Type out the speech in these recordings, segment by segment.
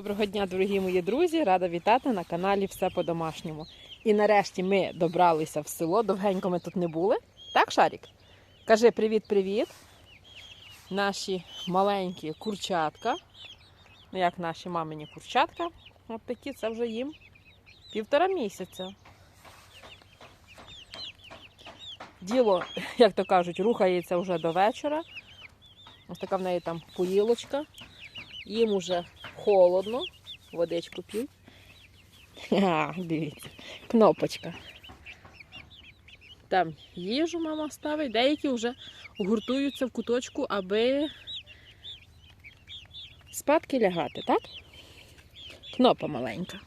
Доброго дня, дорогі мої друзі! Рада вітати на каналі Все по-домашньому. І нарешті ми добралися в село. Довгенько ми тут не були. Так, Шарік? Кажи привіт-привіт. Наші маленькі курчатка. Ну, як наші мамині курчатка. От такі, це вже їм півтора місяця. Діло, як то кажуть, рухається вже до вечора. Ось така в неї там поїлочка. Їм уже холодно, водичку п'ють. Ха, дивіться, кнопочка. Там їжу мама ставить, деякі вже гуртуються в куточку, аби спадки лягати, так? Кнопа маленька.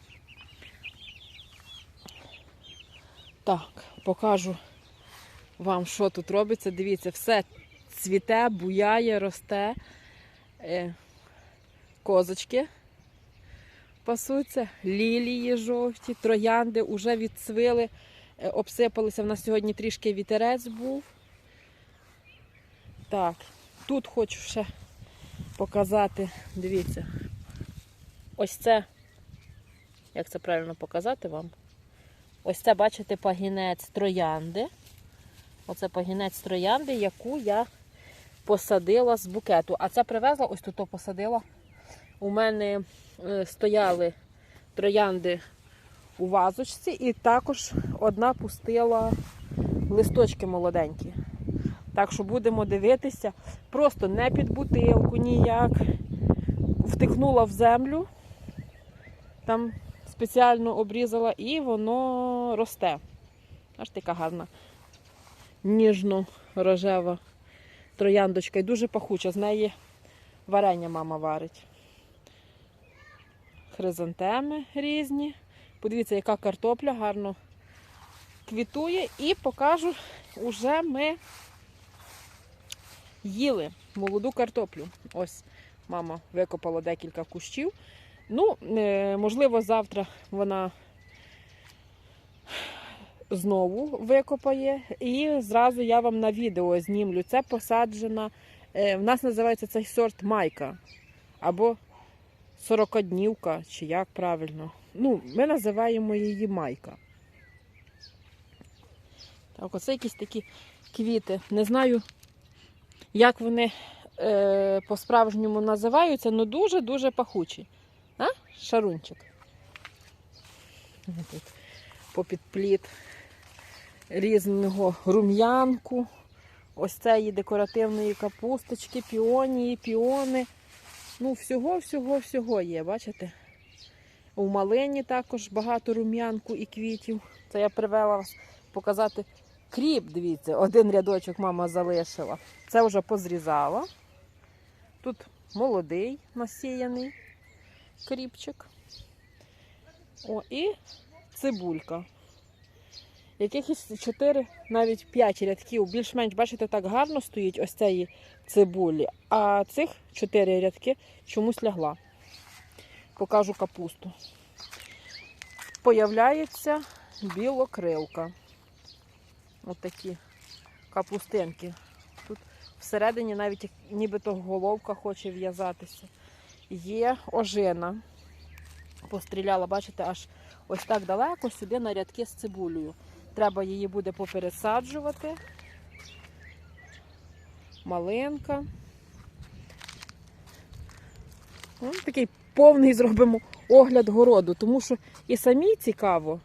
Так, покажу вам, що тут робиться. Дивіться, все цвіте, буяє, росте. Козочки пасуться, лілії жовті, троянди вже відцвили, е, обсипалися. В нас сьогодні трішки вітерець був. Так, тут хочу ще показати, дивіться, ось це, як це правильно показати вам? Ось це, бачите, пагінець троянди. Оце пагінець троянди, яку я посадила з букету. А це привезла, ось тут посадила. У мене е, стояли троянди у вазочці, і також одна пустила листочки молоденькі. Так що будемо дивитися, просто не під бутилку ніяк. Втикнула в землю, там спеціально обрізала, і воно росте. Аж така гарна, ніжно-рожева трояндочка і дуже пахуча. З неї варення мама варить хризантеми різні. Подивіться, яка картопля гарно квітує. І покажу, уже ми їли молоду картоплю. Ось мама викопала декілька кущів. Ну, е, можливо, завтра вона знову викопає. І зразу я вам на відео знімлю. Це посаджена. е, В нас називається цей сорт майка. Або сорокоднівка, чи як правильно. Ну, ми називаємо її майка. Так, оце якісь такі квіти. Не знаю, як вони е, по-справжньому називаються, але дуже-дуже пахучі. А? Шарунчик. Тут попід плід різного рум'янку. Ось цієї декоративної капусточки, піонії, піони. Ну, всього-всього-всього є, бачите? У малині також багато рум'янку і квітів. Це я привела вас показати кріп, дивіться, один рядочок мама залишила. Це вже позрізала. Тут молодий насіяний кріпчик. О, і цибулька. Якихось 4, навіть 5 рядків, більш-менш, бачите, так гарно стоїть ось цієї цибулі. А цих 4 рядки чомусь лягла. Покажу капусту. Появляється білокрилка. Ось такі капустинки. Тут всередині навіть нібито головка хоче в'язатися. Є ожина. Постріляла, бачите, аж ось так далеко сюди на рядки з цибулею. Треба її буде попересаджувати. Малинка. Ось такий повний зробимо огляд городу, тому що і самі цікаво,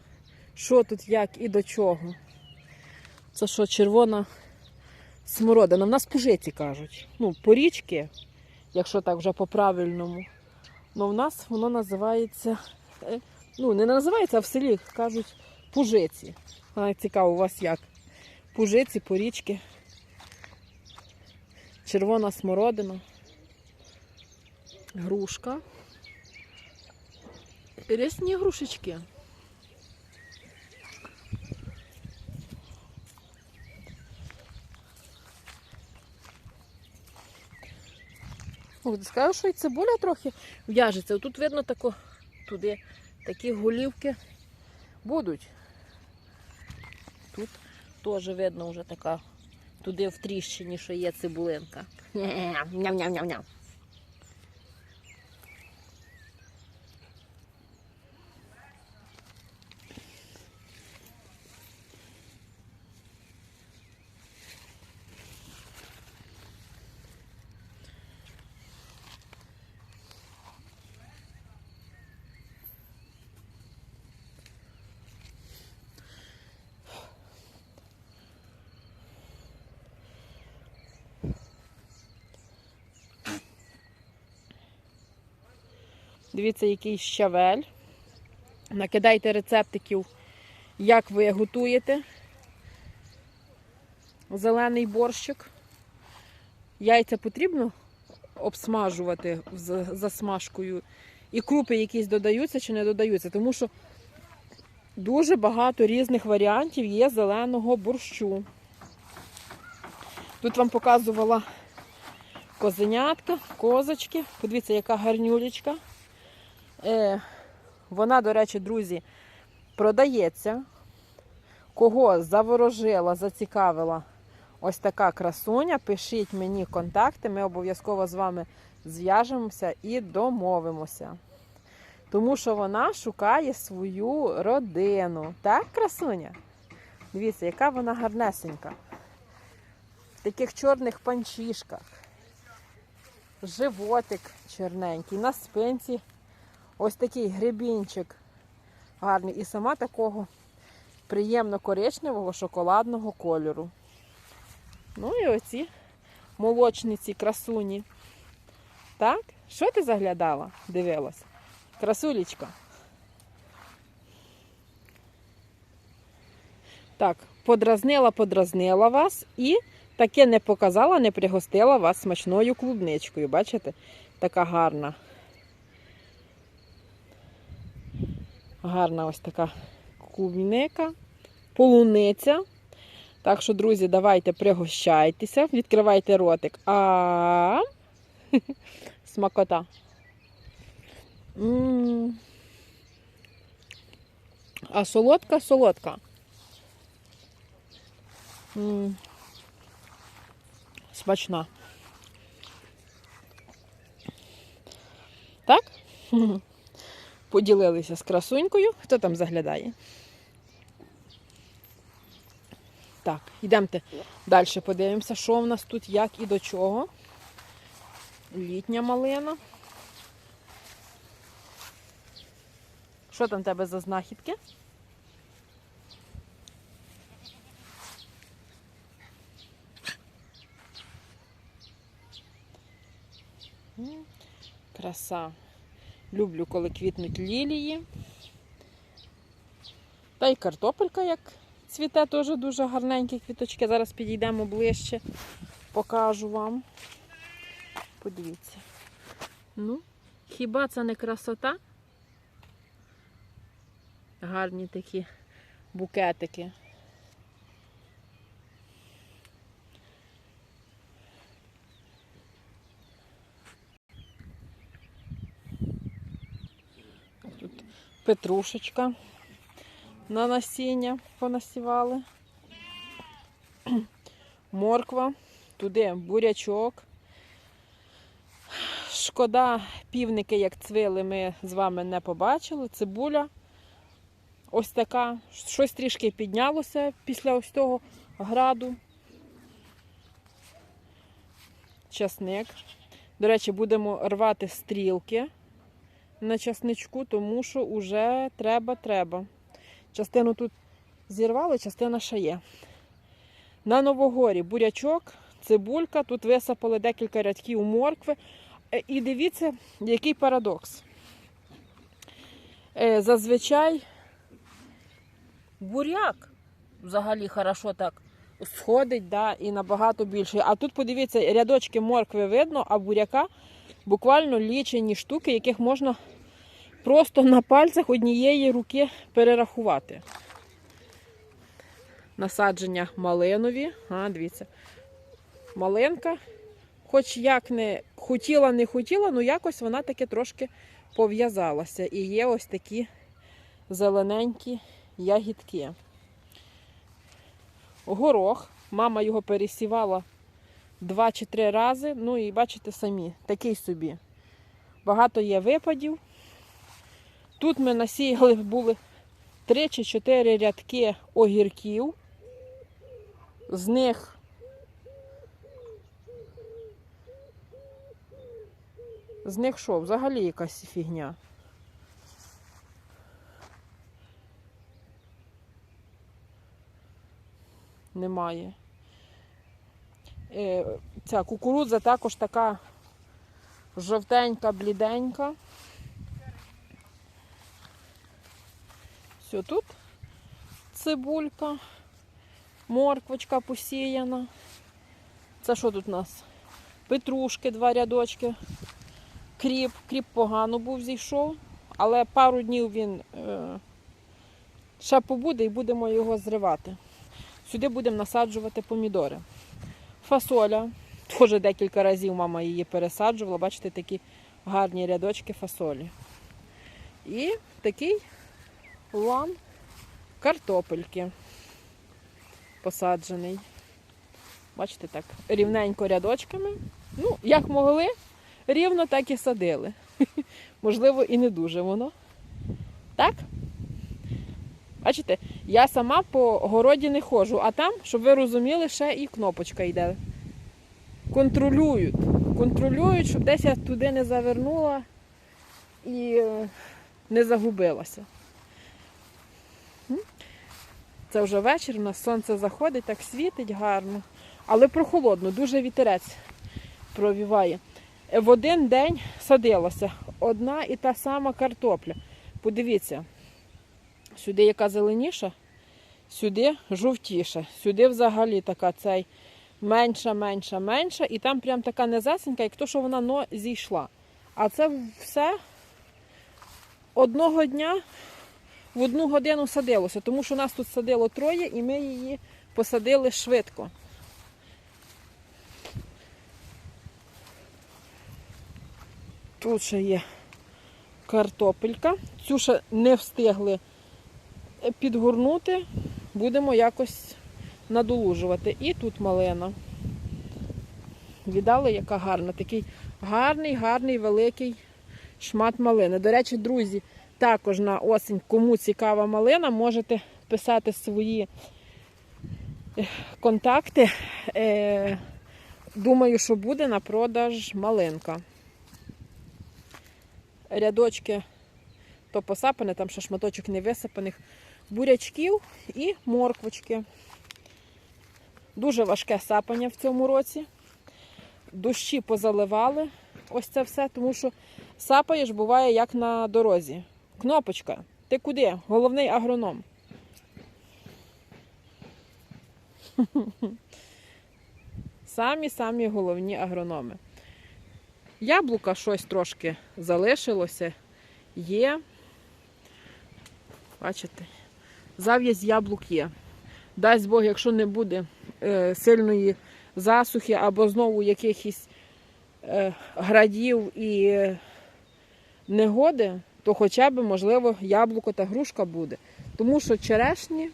що тут, як і до чого. Це що, червона смородина. В нас пужиці кажуть. Ну, порічки, якщо так вже по-правильному. Ну, в нас воно називається. е, Ну, не називається, а в селі кажуть пужиці. А цікаво, у вас як? Пужиці, порічки, червона смородина, грушка. Рясні грушечки. Скажу, що і цибуля трохи в'яжеться. Тут видно тако, туди такі голівки будуть. Тут теж видно вже така туди в тріщині, що є цибулинка. Ням-ням-ням-ням. Дивіться, який щавель. Накидайте рецептиків, як ви готуєте зелений борщик. Яйця потрібно обсмажувати засмажкою. І крупи якісь додаються чи не додаються, тому що дуже багато різних варіантів є зеленого борщу. Тут вам показувала козенятка, козочки. Подивіться, яка гарнюлечка. Е, вона, до речі, друзі, продається. Кого заворожила, зацікавила ось така красуня, пишіть мені контакти, ми обов'язково з вами зв'яжемося і домовимося. Тому що вона шукає свою родину. Так, красуня? Дивіться, яка вона гарнесенька. В таких чорних панчішках. Животик чорненький, на спинці ось такий гребінчик гарний. І сама такого приємно коричневого шоколадного кольору. Ну і оці молочниці, красуні. Так? Що ти заглядала? Дивилась? Красулечка. Так, подразнила, подразнила вас і таке не показала, не пригостила вас смачною клубничкою. Бачите? Така гарна. Гарна ось така клубника, полуниця. Так що, друзі, давайте пригощайтеся, відкривайте ротик. А смакота. М. А солодка, солодка. М. Смачна. Так? Поділилися з красунькою. Хто там заглядає? Так, йдемте далі подивимося, що в нас тут, як і до чого. Літня малина. Що там в тебе за знахідки? Краса. Люблю, коли квітнуть лілії. Та й картопелька, як цвіте, теж дуже гарненькі квіточки. Зараз підійдемо ближче, покажу вам. Подивіться. Ну, хіба це не красота? Гарні такі букетики. Петрушечка на насіння понасівали. Морква, туди бурячок. Шкода, півники, як цвили, ми з вами не побачили. Цибуля. Ось така. Щось трішки піднялося після ось того граду. Часник. До речі, будемо рвати стрілки на часничку, тому що вже треба-треба. Частину тут зірвали, частина ще є. На Новогорі бурячок, цибулька, тут висипали декілька рядків моркви. Е, І дивіться, який парадокс. Е, Зазвичай буряк взагалі хорошо так сходить, да, і набагато більше. А тут подивіться, рядочки моркви видно, а буряка буквально лічені штуки, яких можна просто на пальцях однієї руки перерахувати. Насадження малинові. А, дивіться. Малинка. Хоч як не хотіла, не хотіла, ну якось вона таки трошки пов'язалася. І є ось такі зелененькі ягідки. Горох. Мама його пересівала два чи три рази. Ну і бачите самі, такий собі. Багато є випадів. Тут ми насіяли були три чи чотири рядки огірків. З них з них що, взагалі якась фігня. немає. Е, ця кукурудза також така жовтенька, бліденька. Все тут цибулька, морквочка посіяна. Це що тут у нас? Петрушки, два рядочки, кріп, кріп погано був зійшов, але пару днів він е, ще побуде і будемо його зривати. Сюди будемо насаджувати помідори. Фасоля. Теж декілька разів мама її пересаджувала. Бачите, такі гарні рядочки фасолі. І такий лан картопельки посаджений. Бачите, так, рівненько рядочками. Ну, як могли, рівно так і садили. Можливо, і не дуже воно. Так? Бачите, я сама по городі не ходжу, а там, щоб ви розуміли, ще і кнопочка йде. Контролюють. Контролюють, щоб десь я туди не завернула і е, не загубилася. Це вже вечір, у нас сонце заходить, так світить гарно, але прохолодно, дуже вітерець провіває. Е, В один день садилося одна і та сама картопля. Подивіться, сюди яка зеленіша, сюди жовтіша, сюди взагалі така цей менша, менша, менша, і там прям така незасенька, як то, що вона но зійшла. А це все одного дня в одну годину садилося, тому що нас тут садило троє, і ми її посадили швидко. Тут ще є картопелька. Цю ще не встигли підгорнути. Будемо якось надолужувати. І тут малина. Віддали, яка гарна. Такий гарний, гарний, великий шмат малини. До речі, друзі, також на осінь, кому цікава малина, можете писати свої е, контакти. Е, Думаю, що буде на продаж малинка. Рядочки то посапане, там ще шматочок не висипаних, бурячків і морквочки. Дуже важке сапання в цьому році. Дощі позаливали ось це все, тому що сапаєш буває як на дорозі. Кнопочка, ти куди? Головний агроном. Самі-самі головні агрономи. Яблука щось трошки залишилося, є. Бачите, зав'язь яблук є. Дасть Бог, якщо не буде е, сильної засухи або знову якихось е, градів і е, негоди, то хоча б, можливо, яблуко та грушка буде. Тому що черешні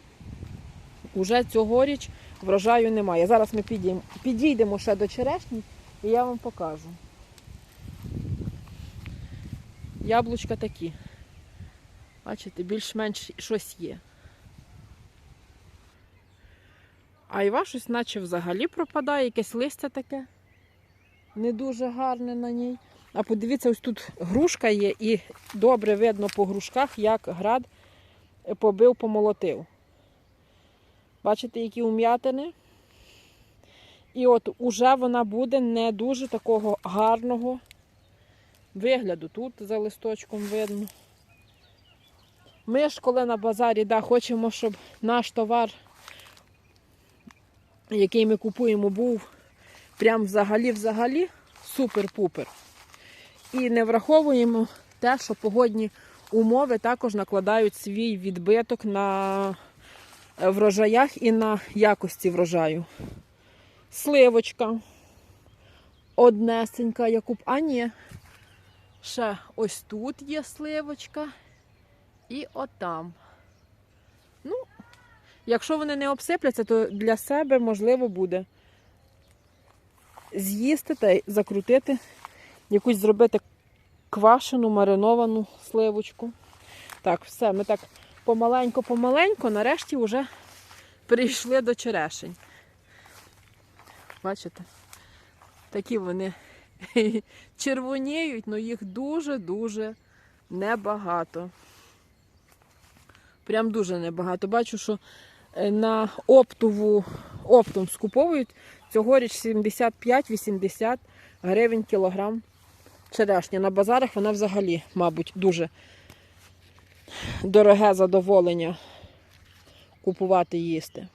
вже цьогоріч врожаю немає. Зараз ми підійдемо, підійдемо ще до черешні і я вам покажу. Яблучка такі. Бачите, більш-менш щось є. А іва щось наче взагалі пропадає, якесь листя таке не дуже гарне на ній. А подивіться, ось тут грушка є, і добре видно по грушках, як град побив, помолотив. Бачите, які ум'ятини? І от уже вона буде не дуже такого гарного вигляду. Тут за листочком видно. Ми ж коли на базарі да, хочемо, щоб наш товар, який ми купуємо, був прям взагалі-взагалі супер-пупер. І не враховуємо те, що погодні умови також накладають свій відбиток на врожаях і на якості врожаю. Сливочка. Однесенька, яку... А ні, ще ось тут є сливочка. І отам. Ну, якщо вони не обсипляться, то для себе можливо буде з'їсти та закрутити, якусь зробити квашену, мариновану сливочку. Так, все, ми так помаленько-помаленько, нарешті вже прийшли до черешень. Бачите? Такі вони червоніють, але їх дуже-дуже небагато. Прям дуже небагато. Бачу, що е, на оптову оптом скуповують цьогоріч 75-80 гривень кілограм черешня. На базарах вона взагалі, мабуть, дуже дороге задоволення купувати їсти.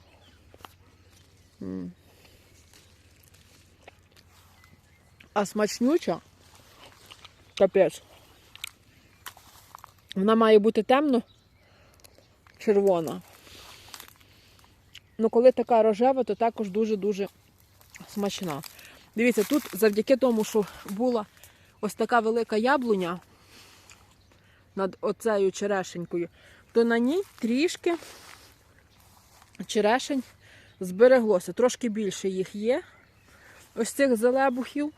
А смачнюча, капець. Вона має бути темно червона. Ну, коли така рожева, то також дуже-дуже смачна. Дивіться, тут завдяки тому, що була ось така велика яблуня над оцею черешенькою, то на ній трішки черешень збереглося. Трошки більше їх є. Ось цих залебухів.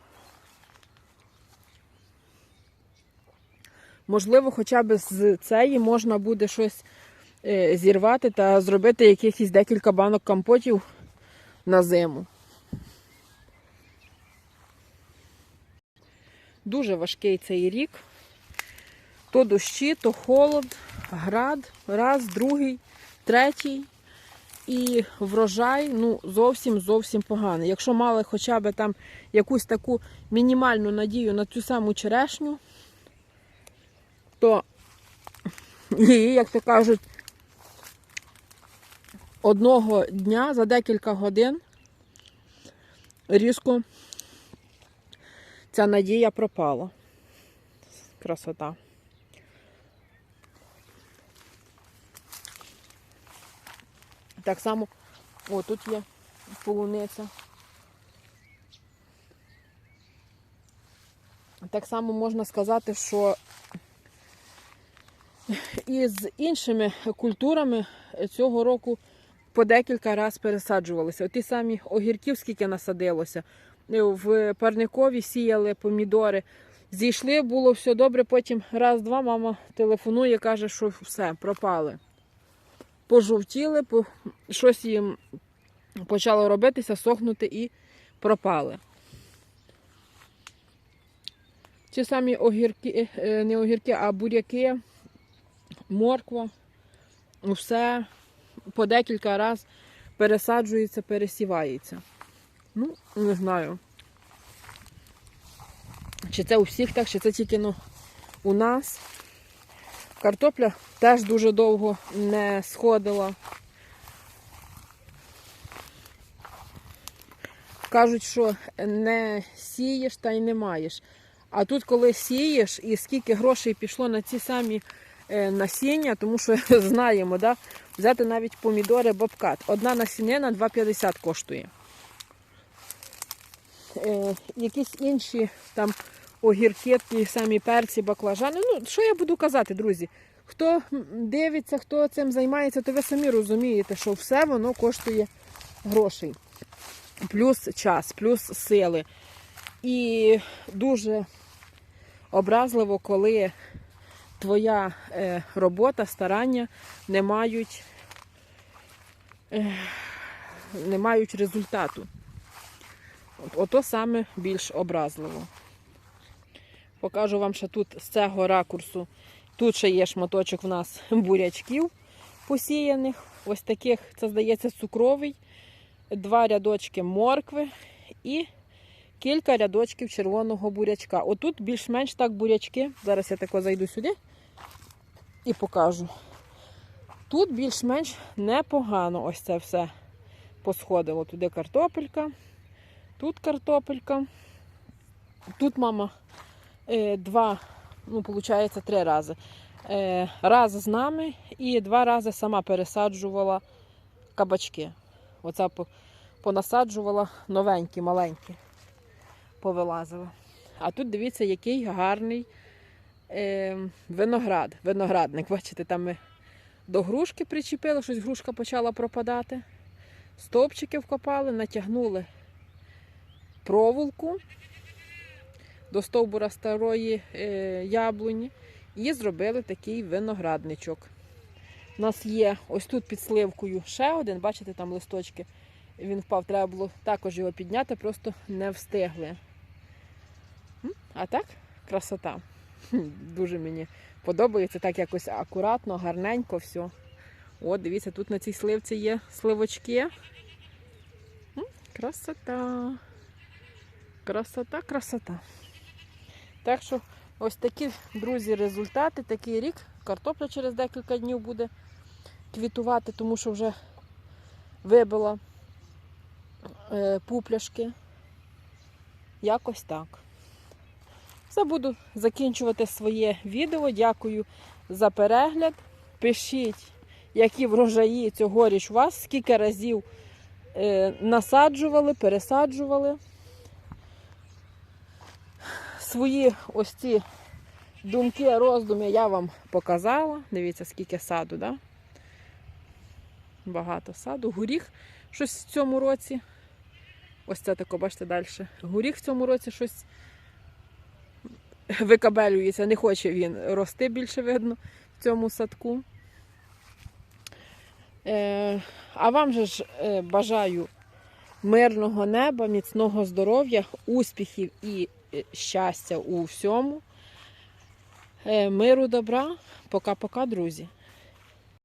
Можливо, хоча б з цієї можна буде щось зірвати та зробити якихось декілька банок компотів на зиму. Дуже важкий цей рік. То дощі, то холод, град, раз, другий, третій. І врожай ну, зовсім зовсім поганий. Якщо мали хоча б там якусь таку мінімальну надію на цю саму черешню, то її, як то кажуть, одного дня за декілька годин різко ця надія пропала. Красота. Так само, о, тут є полуниця. Так само можна сказати, що і з іншими культурами цього року по декілька разів пересаджувалися. Ті самі огірків, скільки насадилося. В парникові сіяли помідори. Зійшли, було все добре, потім раз-два мама телефонує, каже, що все, пропали. Пожовтіли, по... щось їм почало робитися, сохнути і пропали. Ті самі огірки, е, не огірки, а буряки, морква, все по декілька разів пересаджується, пересівається. Ну, не знаю. Чи це у всіх так, чи це тільки ну, у нас. Картопля теж дуже довго не сходила. Кажуть, що не сієш та й не маєш. А тут, коли сієш, і скільки грошей пішло на ці самі насіння, тому що знаємо, да? взяти навіть помідори бобкат. Одна насінина 2,50 коштує. Е, якісь інші там огірки, ті самі перці, баклажани. Ну, що я буду казати, друзі? Хто дивиться, хто цим займається, то ви самі розумієте, що все воно коштує грошей. Плюс час, плюс сили. І дуже образливо, коли твоя е, робота, старання не мають, е, не мають результату. От, ото саме більш образливо. Покажу вам ще тут з цього ракурсу. Тут ще є шматочок в нас бурячків посіяних. Ось таких, це здається, цукровий, два рядочки моркви і кілька рядочків червоного бурячка. Отут більш-менш так бурячки. Зараз я тако зайду сюди і покажу. Тут більш-менш непогано ось це все посходило. Туди картопелька, тут картопелька. Тут мама е, два, ну, виходить, три рази. Е, раз з нами і два рази сама пересаджувала кабачки. Оце понасаджувала новенькі, маленькі, повилазила. А тут дивіться, який гарний е, виноград, виноградник. Бачите, там ми до грушки причепили, щось грушка почала пропадати. Стовпчики вкопали, натягнули проволоку до стовбура старої е, яблуні і зробили такий виноградничок. У нас є ось тут під сливкою ще один, бачите, там листочки. Він впав, треба було також його підняти, просто не встигли. А так, красота. Дуже мені подобається, так якось акуратно, гарненько все. От, дивіться, тут на цій сливці є сливочки. Красота. Красота, красота. Так що Ось такі, друзі, результати. Такий рік. Картопля через декілька днів буде квітувати, тому що вже вибила е, пупляшки. Якось так. Все буду закінчувати своє відео. Дякую за перегляд. Пишіть, які врожаї цьогоріч у вас, скільки разів е, насаджували, пересаджували. Свої ось ці думки, роздуми я вам показала. Дивіться, скільки саду, да? Багато саду. Горіх щось в цьому році. Ось це тако, бачите, далі. Горіх в цьому році щось викабелюється, не хоче він рости більше видно в цьому садку. Е, а вам же ж е, бажаю мирного неба, міцного здоров'я, успіхів і е, щастя у всьому. Миру, добра. Пока-пока, друзі.